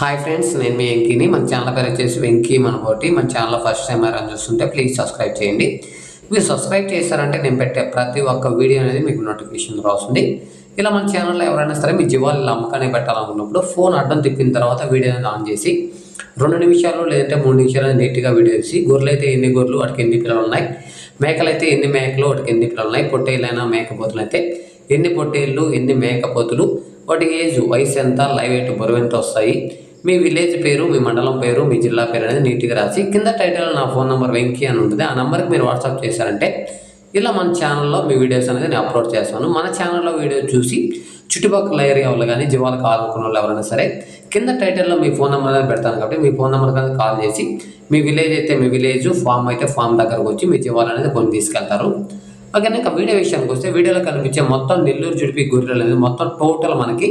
Hi friends నేను మీ వెంకీని. మన channel పేరు వచ్చేసి వెంకీ మనబోటి మన ఛానల్ ఫస్ట్ టైం ఎవరైనా చూస్తుంటే ప్లీజ్ సబ్స్క్రైబ్ చేయండి. మీరు సబ్స్క్రైబ్ చేశారంటే నేను పెట్టే ప్రతి ఒక్క వీడియో అనేది మీకు నోటిఫికేషన్ రాస్తుంది ఇలా మన ఛానల్లో ఎవరైనా సరే మీ జీవాలు ఇలా అమ్మకాన్ని పెట్టాలనుకున్నప్పుడు ఫోన్ అడ్డం తిప్పిన తర్వాత వీడియో అనేది ఆన్ చేసి రెండు నిమిషాలు లేదంటే మూడు నిమిషాలు నీట్గా వీడియో చేసి గొర్రెలు అయితే ఎన్ని గొర్రెలు వాటికి ఎన్ని పిల్లలు ఉన్నాయి? మేకలు అయితే ఎన్ని మేకలు వాటికి ఎన్ని పిల్లలు ఉన్నాయి? పొట్టేలైనా మేకపోతులు అయితే ఎన్ని పొట్టేళ్ళు ఎన్ని మేకపోతులు వాటి ఏజ్ వయసు ఎంత లైవ్ ఎయిట్ బరువు ఎంత వస్తాయి? మీ విలేజ్ పేరు మీ మండలం పేరు మీ జిల్లా పేరు అనేది నీట్గా రాసి కింద టైటిల్ నా ఫోన్ నెంబర్ వెంకీ అని ఉంటుంది. ఆ నెంబర్కి మీరు వాట్సాప్ చేశారంటే ఇలా మన ఛానల్లో మీ వీడియోస్ అనేది నేను అప్లోడ్ చేస్తాను. మన ఛానల్లో వీడియో చూసి చుట్టుపక్కల ఏరియా వాళ్ళు కానీ జీవాలు కావాలనుకున్న వాళ్ళు ఎవరైనా సరే కింద టైటిల్లో మీ ఫోన్ నెంబర్ అనేది పెడతాను కాబట్టి మీ ఫోన్ నెంబర్ కానీ కాల్ చేసి మీ విలేజ్ అయితే మీ విలేజ్ ఫామ్ అయితే ఫామ్ దగ్గరకు వచ్చి మీ జీవాలు అనేది కొన్ని తీసుకెళ్తారు. ఓకే ఇంకా వీడియో విషయానికి వస్తే వీడియోలో కనిపించే మొత్తం నెల్లూరు జుడిపి గొర్రెలు అనేది మొత్తం టోటల్ మనకి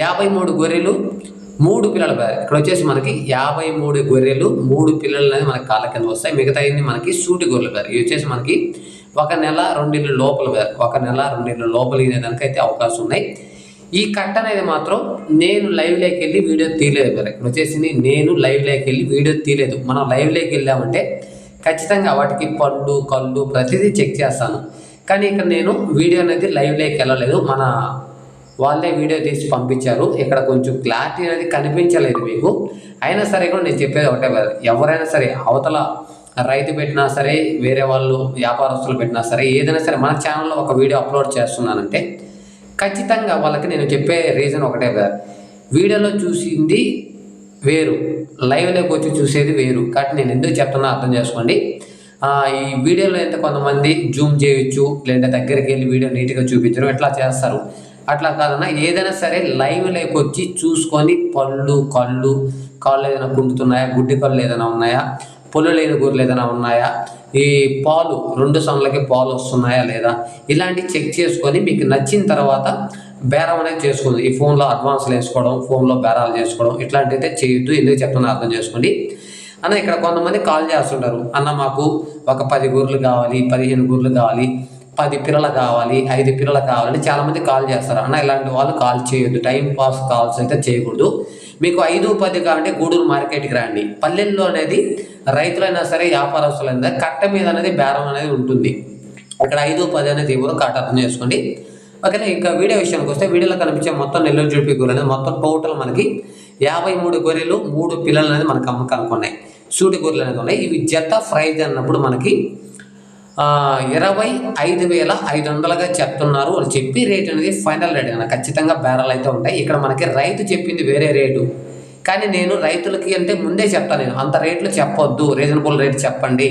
యాభై మూడు గొర్రెలు మూడు పిల్లలు పేరు ఇక్కడ వచ్చేసి మనకి యాభై మూడు గొర్రెలు మూడు పిల్లలు అనేది మనకి కాళ్ళ కింద వస్తాయి. మిగతా మనకి సూటి గొర్రెలు పేరు ఇవి వచ్చేసి మనకి ఒక నెల రెండిళ్ళు లోపల పేరు ఒక నెల రెండిళ్ళు లోపల దానికైతే అవకాశం ఉన్నాయి. ఈ కట్ అనేది మాత్రం నేను లైవ్లోకి వెళ్ళి వీడియో తీయలేదు. పేరు ఇక్కడ వచ్చేసి నేను లైవ్లోకి వెళ్ళి వీడియో తీయలేదు. మనం లైవ్లోకి వెళ్ళామంటే ఖచ్చితంగా వాటికి పళ్ళు కళ్ళు ప్రతిదీ చెక్ చేస్తాను. కానీ ఇక్కడ నేను వీడియో అనేది లైవ్లోకి వెళ్ళలేదు. మన వాళ్ళే వీడియో తీసి పంపించారు. ఇక్కడ కొంచెం క్లారిటీ అనేది కనిపించలేదు మీకు. అయినా సరే కూడా నేను చెప్పేది ఒకటే ఎవరైనా సరే అవతల రైతు పెట్టినా సరే వేరే వాళ్ళు వ్యాపారస్తులు పెట్టినా సరే ఏదైనా సరే మన ఛానల్లో ఒక వీడియో అప్లోడ్ చేస్తున్నానంటే ఖచ్చితంగా వాళ్ళకి నేను చెప్పే రీజన్ ఒకటే వీడియోలో చూసింది వేరు. లైవ్లోకి వచ్చి చూసేది వేరు. కాబట్టి నేను ఎందుకు చెప్తున్నా అర్థం చేసుకోండి. ఈ వీడియోలో అయితే కొంతమంది జూమ్ చేయొచ్చు లేదంటే దగ్గరికి వెళ్ళి వీడియో నీట్గా చూపించడం ఇట్లా చేస్తారు? అట్లా కాదన్నా ఏదైనా సరే లైవ్లోకి వచ్చి చూసుకొని పళ్ళు కళ్ళు కాళ్ళు ఏదైనా కుంటున్నాయా? గుడ్డి కళ్ళు ఏదైనా ఉన్నాయా? పొల్లు లేని గొర్రెలు ఏదైనా ఉన్నాయా? ఈ పాలు రెండు సొంలకి పాలు వస్తున్నాయా లేదా? ఇలాంటివి చెక్ చేసుకొని మీకు నచ్చిన తర్వాత బేరం అనేది చేసుకోండి. ఈ ఫోన్లో అడ్వాన్స్లు వేసుకోవడం ఫోన్లో బేరాలు చేసుకోవడం ఇట్లాంటివి అయితే చేయొద్దు. ఎందుకు చెప్తున్నా అర్థం చేసుకోండి. అన్న ఇక్కడ కొంతమంది కాల్ చేస్తుంటారు. అన్న మాకు ఒక పది గూర్లు కావాలి పదిహేను గూర్లు కావాలి పది పిల్లలు కావాలి ఐదు పిల్లలు కావాలని చాలామంది కాల్ చేస్తారు. అన్న ఇలాంటి వాళ్ళు కాల్ చేయొద్దు. టైం పాస్ కాల్స్ అయితే చేయకూడదు. మీకు ఐదు పది కావాలంటే గూడూరు మార్కెట్కి రండి. పల్లెల్లో అనేది రైతులైనా సరే వ్యాపారస్తులైనా కట్ట మీద అనేది బేరం అనేది ఉంటుంది. ఇక్కడ ఐదు పది అనేది ఎవరు కాట అర్థం చేసుకోండి. ఓకేనా? ఇంకా వీడియో విషయానికి వస్తే వీడియోలో కనిపించే మొత్తం నెల్లూరు జుడిపి గొర్రెలు అనేది మొత్తం టోటల్ మనకి యాభై మూడు గొర్రెలు మూడు పిల్లలు అనేది మనకు అమ్మకానికి ఉన్నాయి. సూటి గొర్రెలు అనేది ఉన్నాయి. ఇవి జత ఫ్రైజ్ అన్నప్పుడు మనకి ఇరవై ఐదు వేల ఐదు వందలుగా చెప్తున్నారు అని చెప్పి రేట్ అనేది ఫైనల్ రేట్ కన్నా ఖచ్చితంగా బేరాలు అయితే ఉంటాయి. ఇక్కడ మనకి రైతు చెప్పింది వేరే రేటు. కానీ నేను రైతులకి అంటే ముందే చెప్తాను నేను అంత రేట్లు చెప్పొద్దు రీజనబుల్ రేట్ చెప్పండి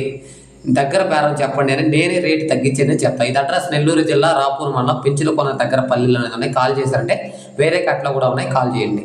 దగ్గర బేరం చెప్పండి అని నేనే రేటు తగ్గించేది చెప్తాను ఇది అడ్రస్ నెల్లూరు జిల్లా రాపూర్ మండలం పెంచులకొన దగ్గర పల్లెలు అనేది ఉన్నాయి. కాల్ చేశారంటే వేరే కట్లో కూడా ఉన్నాయి కాల్ చేయండి.